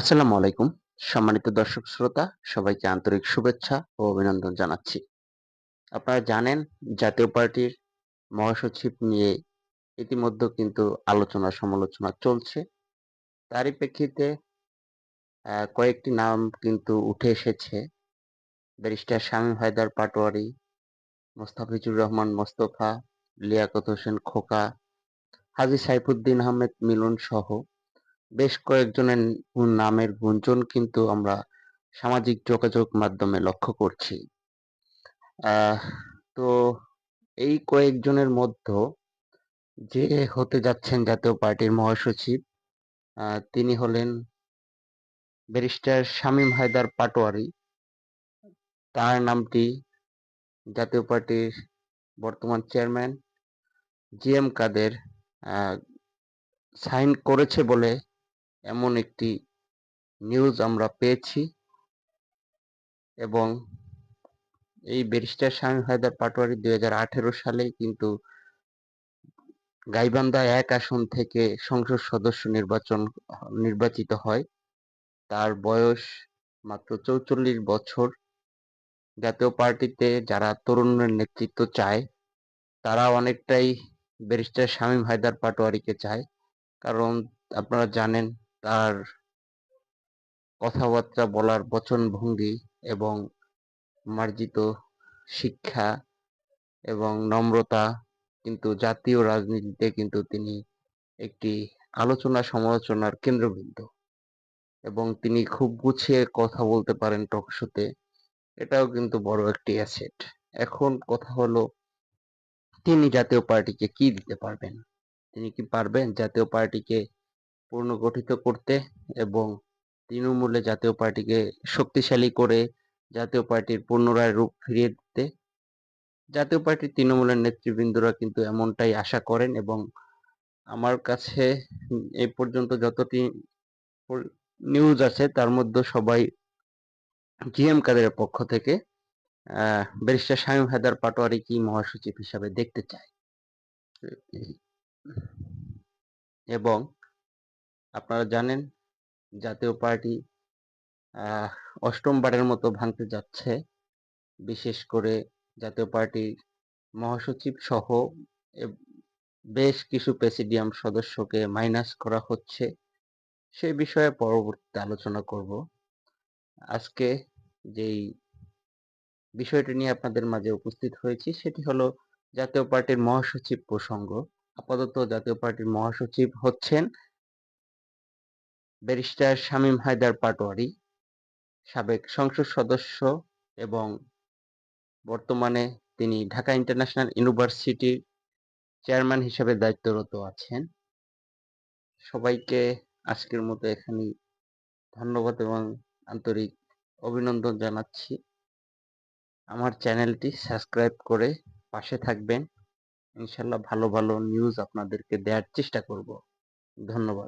আসসালামু আলাইকুম। সম্মানিত দর্শক শ্রোতা, সবাইকে আন্তরিক শুভেচ্ছা ও অভিনন্দন জানাচ্ছি। আপনারা জানেন, জাতীয় পার্টির মহাসচিব নিয়ে ইতিমধ্যে কিন্তু আলোচনা সমালোচনা চলছে। তারই প্রেক্ষিতে কয়েকটি নাম কিন্তু উঠে এসেছে। ব্যারিস্টার শামীম হায়দার পাটোয়ারি, মোস্তাফিজুর রহমান মোস্তফা, লিয়াকত হোসেন খোকা, হাজি সাইফুদ্দিন আহমেদ মিলন সহ বেশ কয়েকজনের নামের গুঞ্জন কিন্তু আমরা সামাজিক যোগাযোগ মাধ্যমে লক্ষ্য করছি। তো এই কয়েকজনের মধ্যে যে হতে যাচ্ছেন জাতীয় পার্টির মহাসচিব তিনি হলেন ব্যারিস্টার শামীম হায়দার পাটোয়ারি। তার নামটি জাতীয় পার্টির বর্তমান chairman G M Kader sign করেছে বলে এমন একটি নিউজ আমরা পেয়েছি এবং এই ব্যারিস্টার শামীম হায়দার পাটোয়ারি দুই হাজার সালে কিন্তু গাইবান্ধা এক আসন থেকে সংসদ সদস্য নির্বাচন, নির্বাচিত হয়। তার বয়স মাত্র চৌচল্লিশ বছর। জাতীয় পার্টিতে যারা তরুণের নেতৃত্ব চায়, তারা অনেকটাই ব্যারিস্টার শামীম হায়দার পাটোয়ারিকে চায়। কারণ আপনারা জানেন তার কথাবার্তা বলার বচনভঙ্গি এবং মার্জিত শিক্ষা এবং নম্রতা কিন্তু জাতীয় রাজনীতিতে কিন্তু তিনি একটি আলোচনা সমালোচনার কেন্দ্রবিন্দু। এবং তিনি খুব গুছিয়ে কথা বলতে পারেন টকশোতে। এটাও কিন্তু বড় একটি অ্যাসেট এখন কথা হলো, তিনি জাতীয় পার্টিকে কি দিতে পারবেন? তিনি কি পারবেন জাতীয় পার্টিকে পুনর্গঠিত করতে এবং তৃণমূলে জাতীয় পার্টিকে শক্তিশালী করে জাতীয় পার্টির পুনরায় রূপ ফিরিয়ে দিতে। জাতীয় পার্টির তৃণমূলের নেতৃবৃন্দরা কিন্তু এমনটাই আশা করেন এবং আমার কাছে এ পর্যন্ত যতটি নিউজ আছে তার মধ্যে সবাই জিএম কাদের পক্ষ থেকে ব্যারিস্টার শামীম হায়দার পাটোয়ারি কি মহাসচিব হিসাবে দেখতে চায়? এবং আপনারা জানেন, জাতীয় পার্টি অষ্টমবারের মতো ভাঙতে যাচ্ছে। বিশেষ করে জাতীয় পার্টির মহাসচিব সহ বেশ কিছু প্রেসিডিয়াম সদস্যকে মাইনাস করা হচ্ছে। সে বিষয়ে পরবর্তীতে আলোচনা করব। আজকে যেই বিষয়টি নিয়ে আপনাদের মাঝে উপস্থিত হয়েছি, সেটি হলো জাতীয় পার্টির মহাসচিব প্রসঙ্গ। আপাতত জাতীয় পার্টির মহাসচিব হচ্ছেন ব্যারিস্টার শামীম হায়দার পাটোয়ারি, সাবেক সংসদ সদস্য এবং বর্তমানে তিনি ঢাকা ইন্টারন্যাশনাল ইউনিভার্সিটির চেয়ারম্যান হিসেবে দায়িত্বরত আছেন। সবাইকে আজকের মতো এখানে ধন্যবাদ এবং আন্তরিক অভিনন্দন জানাচ্ছি। আমার চ্যানেলটি সাবস্ক্রাইব করে পাশে থাকবেন। ইনশাল্লাহ ভালো ভালো নিউজ আপনাদেরকে দেওয়ার চেষ্টা করব। ধন্যবাদ।